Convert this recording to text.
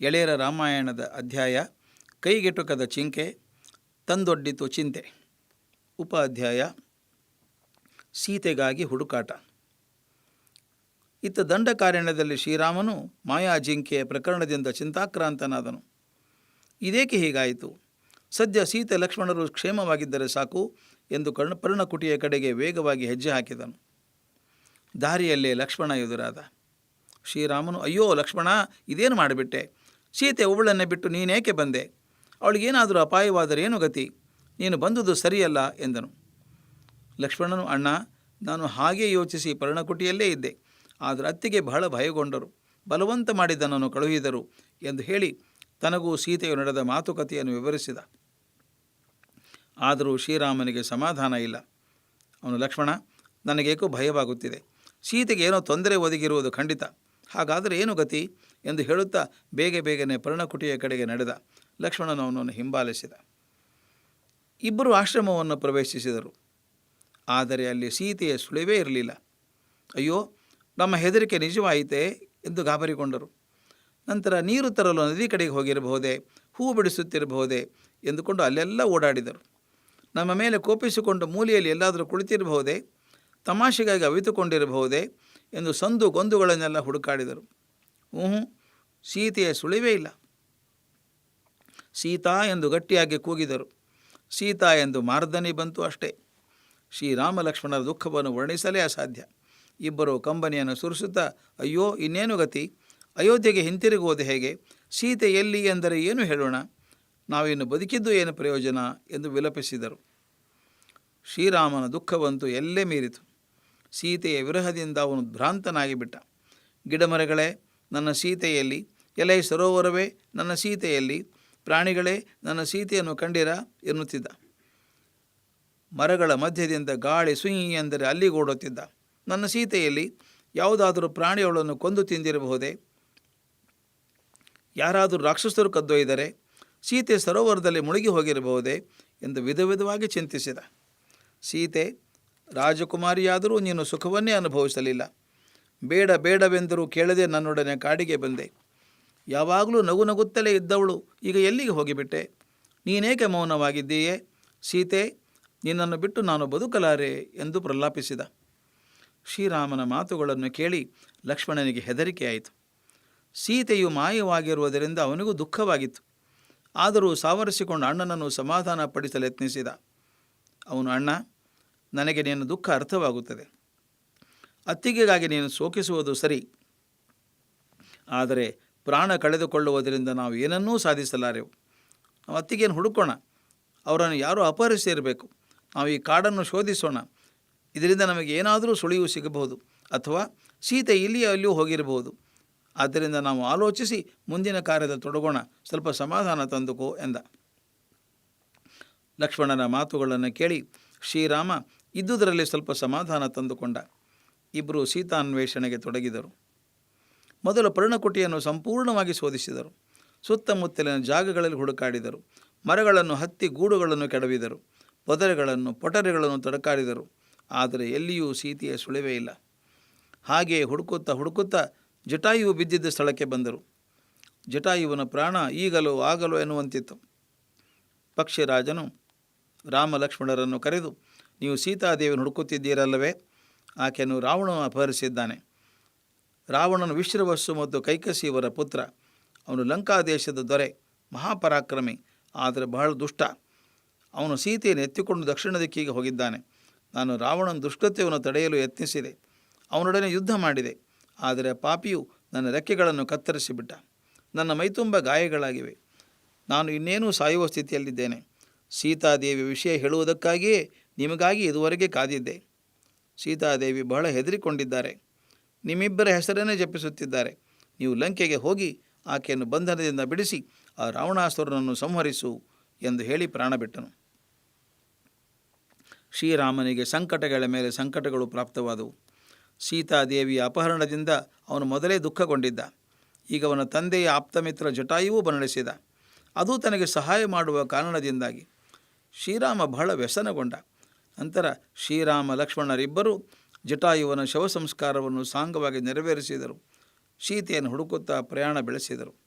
ಎಳೆಯರ ರಾಮಾಯಣದ ಅಧ್ಯಾಯ, ಕೈಗೆಟುಕದ ಚಿಂಕೆ, ತಂದೊಡ್ಡಿತು ಚಿಂತೆ. ಉಪ ಅಧ್ಯಾಯ ಸೀತೆಗಾಗಿ ಹುಡುಕಾಟ. ಇತ್ತ ದಂಡಕಾರಣ್ಯದಲ್ಲಿ ಶ್ರೀರಾಮನು ಮಾಯಾಜಿಂಕೆಯ ಪ್ರಕರಣದಿಂದ ಚಿಂತಾಕ್ರಾಂತನಾದನು. ಇದೇಕೆ ಹೀಗಾಯಿತು? ಸದ್ಯ ಸೀತೆ ಲಕ್ಷ್ಮಣರು ಕ್ಷೇಮವಾಗಿದ್ದರೆ ಸಾಕು ಎಂದು ಕರ್ಣ ಪರ್ಣಕುಟಿಯ ಕಡೆಗೆ ವೇಗವಾಗಿ ಹೆಜ್ಜೆ ಹಾಕಿದನು. ದಾರಿಯಲ್ಲೇ ಲಕ್ಷ್ಮಣ ಎದುರಾದ. ಶ್ರೀರಾಮನು, ಅಯ್ಯೋ ಲಕ್ಷ್ಮಣ, ಇದೇನು ಮಾಡಿಬಿಟ್ಟೆ? ಸೀತೆ ಒಬ್ಬಳನ್ನೇ ಬಿಟ್ಟು ನೀನೇಕೆ ಬಂದೆ? ಅವಳಿಗೇನಾದರೂ ಅಪಾಯವಾದರೆ ಏನು ಗತಿ? ನೀನು ಬಂದುದು ಸರಿಯಲ್ಲ ಎಂದನು. ಲಕ್ಷ್ಮಣನು, ಅಣ್ಣ, ನಾನು ಹಾಗೆ ಯೋಚಿಸಿ ಪರ್ಣಕುಟಿಯಲ್ಲೇ ಇದ್ದೆ. ಆದರೆ ಅತ್ತಿಗೆ ಬಹಳ ಭಯಗೊಂಡರು. ಬಲವಂತ ಮಾಡಿದ್ದನನ್ನು ಕಳುಹಿದರು ಎಂದು ಹೇಳಿ ತನಗೂ ಸೀತೆಯು ನಡೆದ ಮಾತುಕತೆಯನ್ನು ವಿವರಿಸಿದ. ಆದರೂ ಶ್ರೀರಾಮನಿಗೆ ಸಮಾಧಾನ ಇಲ್ಲ. ಅವನು, ಲಕ್ಷ್ಮಣ, ನನಗೇಕೋ ಭಯವಾಗುತ್ತಿದೆ. ಸೀತೆಗೆ ಏನೋ ತೊಂದರೆ ಒದಗಿರುವುದು ಖಂಡಿತ. ಹಾಗಾದರೆ ಏನು ಗತಿ? ಎಂದು ಹೇಳುತ್ತಾ ಬೇಗ ಬೇಗನೆ ಪರ್ಣಕುಟಿಯ ಕಡೆಗೆ ನಡೆದ. ಲಕ್ಷ್ಮಣನು ಅವನನ್ನು ಹಿಂಬಾಲಿಸಿದ. ಇಬ್ಬರು ಆಶ್ರಮವನ್ನು ಪ್ರವೇಶಿಸಿದರು. ಆದರೆ ಅಲ್ಲಿ ಸೀತೆಯ ಸುಳಿವೇ ಇರಲಿಲ್ಲ. ಅಯ್ಯೋ, ನಮ್ಮ ಹೆದರಿಕೆ ನಿಜವಾಯಿತೇ ಎಂದು ಗಾಬರಿಗೊಂಡರು. ನಂತರ ನೀರು ತರಲು ನದಿ ಕಡೆಗೆ ಹೋಗಿರಬಹುದೇ, ಹೂ ಬಿಡಿಸುತ್ತಿರಬಹುದೇ ಎಂದುಕೊಂಡು ಅಲ್ಲೆಲ್ಲ ಓಡಾಡಿದರು. ನಮ್ಮ ಮೇಲೆ ಕೋಪಿಸಿಕೊಂಡು ಮೂಲೆಯಲ್ಲಿ ಎಲ್ಲಾದರೂ ಕುಳಿತಿರಬಹುದೇ, ತಮಾಷೆಗಾಗಿ ಅವಿತುಕೊಂಡಿರಬಹುದೇ ಎಂದು ಸಂದು ಗೊಂದುಗಳನ್ನೆಲ್ಲ ಹುಡುಕಾಡಿದರು. ಹ್ಞೂ ಸೀತೆಯ ಸುಳಿವೇ ಇಲ್ಲ. ಸೀತಾ ಎಂದು ಗಟ್ಟಿಯಾಗಿ ಕೂಗಿದರು. ಸೀತಾ ಎಂದು ಮಾರ್ದನಿ ಬಂತು ಅಷ್ಟೇ. ಶ್ರೀರಾಮ ಲಕ್ಷ್ಮಣರ ದುಃಖವನ್ನು ವರ್ಣಿಸಲೇ ಅಸಾಧ್ಯ. ಇಬ್ಬರು ಕಂಬನಿಯನ್ನು ಸುರಿಸುತ್ತಾ, ಅಯ್ಯೋ, ಇನ್ನೇನು ಗತಿ? ಅಯೋಧ್ಯೆಗೆ ಹಿಂತಿರುಗುವುದು ಹೇಗೆ? ಸೀತೆ ಎಲ್ಲಿ ಎಂದರೆ ಏನು ಹೇಳೋಣ? ನಾವಿನ್ನು ಬದುಕಿದ್ದು ಏನು ಪ್ರಯೋಜನ? ಎಂದು ವಿಲಪಿಸಿದರು. ಶ್ರೀರಾಮನ ದುಃಖವಂತೂ ಎಲ್ಲೇ ಮೀರಿತು. ಸೀತೆಯ ವಿರಹದಿಂದ ಅವನು ಭ್ರಾಂತನಾಗಿಬಿಟ್ಟ ಗಿಡಮರಗಳೇ ನನ್ನ ಸೀತೆಯಲ್ಲಿ, ಎಲೆ ಸರೋವರವೇ ನನ್ನ ಸೀತೆಯಲ್ಲಿ, ಪ್ರಾಣಿಗಳೇ ನನ್ನ ಸೀತೆಯನ್ನು ಕಂಡಿರ ಎನ್ನುತ್ತಿದ್ದ. ಮರಗಳ ಮಧ್ಯದಿಂದ ಗಾಳಿ ಸುಯಿ ಎಂದರೆ ಅಲ್ಲಿಗೂಡುತ್ತಿದ್ದ ನನ್ನ ಸೀತೆಯಲ್ಲಿ ಯಾವುದಾದರೂ ಪ್ರಾಣಿಯವಳನ್ನು ಕೊಂದು ತಿಂದಿರಬಹುದೇ? ಯಾರಾದರೂ ರಾಕ್ಷಸರು ಕದ್ದೊಯ್ದರೆ ಸೀತೆ ಸರೋವರದಲ್ಲಿ ಮುಳುಗಿ ಹೋಗಿರಬಹುದೇ ಎಂದು ವಿಧ ವಿಧವಾಗಿ ಚಿಂತಿಸಿದ. ಸೀತೆ, ರಾಜಕುಮಾರಿಯಾದರೂ ನೀನು ಸುಖವನ್ನೇ ಅನುಭವಿಸಲಿಲ್ಲ. ಬೇಡ ಬೇಡವೆಂದರೂ ಕೇಳದೆ ನನ್ನೊಡನೆ ಕಾಡಿಗೆ ಬಂದೆ. ಯಾವಾಗಲೂ ನಗು ನಗುತ್ತಲೇ ಇದ್ದವಳು, ಈಗ ಎಲ್ಲಿಗೆ ಹೋಗಿಬಿಟ್ಟೆ? ನೀನೇಕೆ ಮೌನವಾಗಿದ್ದೀಯೇ? ಸೀತೆ, ನಿನ್ನನ್ನು ಬಿಟ್ಟು ನಾನು ಬದುಕಲಾರೆ ಎಂದು ಪ್ರಲಾಪಿಸಿದ. ಶ್ರೀರಾಮನ ಮಾತುಗಳನ್ನು ಕೇಳಿ ಲಕ್ಷ್ಮಣನಿಗೆ ಹೆದರಿಕೆಯಾಯಿತು. ಸೀತೆಯು ಮಾಯವಾಗಿರುವುದರಿಂದ ಅವನಿಗೂ ದುಃಖವಾಗಿತ್ತು. ಆದರೂ ಸಾವರಿಸಿಕೊಂಡು ಅಣ್ಣನನ್ನು ಸಮಾಧಾನ ಪಡಿಸಲು ಯತ್ನಿಸಿದ. ಅವನು, ಅಣ್ಣ, ನನಗೆ ನೀನು ದುಃಖ ಅರ್ಥವಾಗುತ್ತದೆ. ಅತ್ತಿಗೆಗಾಗಿ ನೀನು ಶೋಕಿಸುವುದು ಸರಿ. ಆದರೆ ಪ್ರಾಣ ಕಳೆದುಕೊಳ್ಳುವುದರಿಂದ ನಾವು ಏನನ್ನೂ ಸಾಧಿಸಲಾರೆವು. ನಾವು ಅತ್ತಿಗೆಯನ್ನು ಹುಡುಕೋಣ. ಅವರನ್ನು ಯಾರೂ ಅಪಹರಿಸಿರಬೇಕು ನಾವು ಈ ಕಾಡನ್ನು ಶೋಧಿಸೋಣ. ಇದರಿಂದ ನಮಗೆ ಏನಾದರೂ ಸುಳಿವು ಸಿಗಬಹುದು ಅಥವಾ ಸೀತೆ ಇಲ್ಲಿಯೋ ಅಲ್ಲಿಯೂ ಹೋಗಿರಬಹುದು. ಆದ್ದರಿಂದ ನಾವು ಆಲೋಚಿಸಿ ಮುಂದಿನ ಕಾರ್ಯದ ತೊಡಗೋಣ. ಸ್ವಲ್ಪ ಸಮಾಧಾನ ತಂದುಕೋ ಎಂದ. ಲಕ್ಷ್ಮಣನ ಮಾತುಗಳನ್ನು ಕೇಳಿ ಶ್ರೀರಾಮ ಇದ್ದುದರಲ್ಲಿ ಸ್ವಲ್ಪ ಸಮಾಧಾನ ತಂದುಕೊಂಡ. ಇಬ್ಬರು ಸೀತಾನ್ವೇಷಣೆಗೆ ತೊಡಗಿದರು. ಮೊದಲು ಪರ್ಣಕುಟಿಯನ್ನು ಸಂಪೂರ್ಣವಾಗಿ ಶೋಧಿಸಿದರು. ಸುತ್ತಮುತ್ತಲಿನ ಜಾಗಗಳಲ್ಲಿ ಹುಡುಕಾಡಿದರು. ಮರಗಳನ್ನು ಹತ್ತಿ ಗೂಡುಗಳನ್ನು ಕೆಡವಿದರು. ಪೊದರೆಗಳನ್ನು, ಪೊಟರೆಗಳನ್ನು ತಡಕಾಡಿದರು ಆದರೆ ಎಲ್ಲಿಯೂ ಸೀತೆಯ ಸುಳಿವೇ ಇಲ್ಲ. ಹಾಗೆಯೇ ಹುಡುಕುತ್ತಾ ಹುಡುಕುತ್ತಾ ಜಟಾಯುವು ಬಿದ್ದಿದ್ದ ಸ್ಥಳಕ್ಕೆ ಬಂದರು. ಜಟಾಯುವನ ಪ್ರಾಣ ಈಗಲೋ ಆಗಲೋ ಎನ್ನುವಂತಿತ್ತು. ಪಕ್ಷಿರಾಜನು ರಾಮ ಲಕ್ಷ್ಮಣರನ್ನು ಕರೆದು, ನೀವು ಸೀತಾದೇವಿಯನ್ನು ಹುಡುಕುತ್ತಿದ್ದೀರಲ್ಲವೇ? ಆಕೆಯನ್ನು ರಾವಣನು ಅಪಹರಿಸಿದ್ದಾನೆ. ರಾವಣನು ವಿಶ್ರವಸ್ಸು ಮತ್ತು ಕೈಕಸಿ ಇವರ ಪುತ್ರ. ಅವನು ಲಂಕಾದೇಶದ ದೊರೆ, ಮಹಾಪರಾಕ್ರಮಿ, ಆದರೆ ಬಹಳ ದುಷ್ಟ. ಅವನು ಸೀತೆಯನ್ನು ಎತ್ತಿಕೊಂಡು ದಕ್ಷಿಣ ದಿಕ್ಕಿಗೆ ಹೋಗಿದ್ದಾನೆ. ನಾನು ರಾವಣನ ದುಷ್ಟತೆಯನ್ನು ತಡೆಯಲು ಯತ್ನಿಸಿದೆ. ಅವನೊಡನೆ ಯುದ್ಧ ಮಾಡಿದೆ. ಆದರೆ ಪಾಪಿಯು ನನ್ನ ರೆಕ್ಕೆಗಳನ್ನು ಕತ್ತರಿಸಿಬಿಟ್ಟ. ನನ್ನ ಮೈತುಂಬ ಗಾಯಗಳಾಗಿವೆ. ನಾನು ಇನ್ನೇನೂ ಸಾಯುವ ಸ್ಥಿತಿಯಲ್ಲಿದ್ದೇನೆ. ಸೀತಾದೇವಿ ವಿಷಯ ಹೇಳುವುದಕ್ಕಾಗಿಯೇ ನಿಮಗಾಗಿ ಇದುವರೆಗೆ ಕಾದಿದ್ದೆ. ಸೀತಾದೇವಿ ಬಹಳ ಹೆದರಿಕೊಂಡಿದ್ದಾರೆ. ನಿಮ್ಮಿಬ್ಬರ ಹೆಸರನ್ನೇ ಜಪಿಸುತ್ತಿದ್ದಾರೆ. ನೀವು ಲಂಕೆಗೆ ಹೋಗಿ ಆಕೆಯನ್ನು ಬಂಧನದಿಂದ ಬಿಡಿಸಿ ಆ ರಾವಣಾಸುರನನ್ನು ಸಂಹರಿಸು ಎಂದು ಹೇಳಿ ಪ್ರಾಣ ಬಿಟ್ಟನು. ಶ್ರೀರಾಮನಿಗೆ ಸಂಕಟಗಳ ಮೇಲೆ ಸಂಕಟಗಳು ಪ್ರಾಪ್ತವಾದವು. ಸೀತಾದೇವಿಯ ಅಪಹರಣದಿಂದ ಅವನು ಮೊದಲೇ ದುಃಖಗೊಂಡಿದ್ದ. ಈಗ ಅವನ ತಂದೆಯ ಆಪ್ತಮಿತ್ರ ಜಟಾಯುವೂ ಬನಳಿಸಿದ. ಅದು ತನಗೆ ಸಹಾಯ ಮಾಡುವ ಕಾರಣದಿಂದಾಗಿ ಶ್ರೀರಾಮ ಬಹಳ ವ್ಯಸನಗೊಂಡ. ನಂತರ ಶ್ರೀರಾಮ ಲಕ್ಷ್ಮಣರಿಬ್ಬರು ಜಟಾಯುವನ ಶವ ಸಂಸ್ಕಾರವನ್ನು ಸಾಂಗವಾಗಿ ನೆರವೇರಿಸಿದರು. ಸೀತೆಯನ್ನು ಹುಡುಕುತ್ತಾ ಪ್ರಯಾಣ ಬೆಳೆಸಿದರು.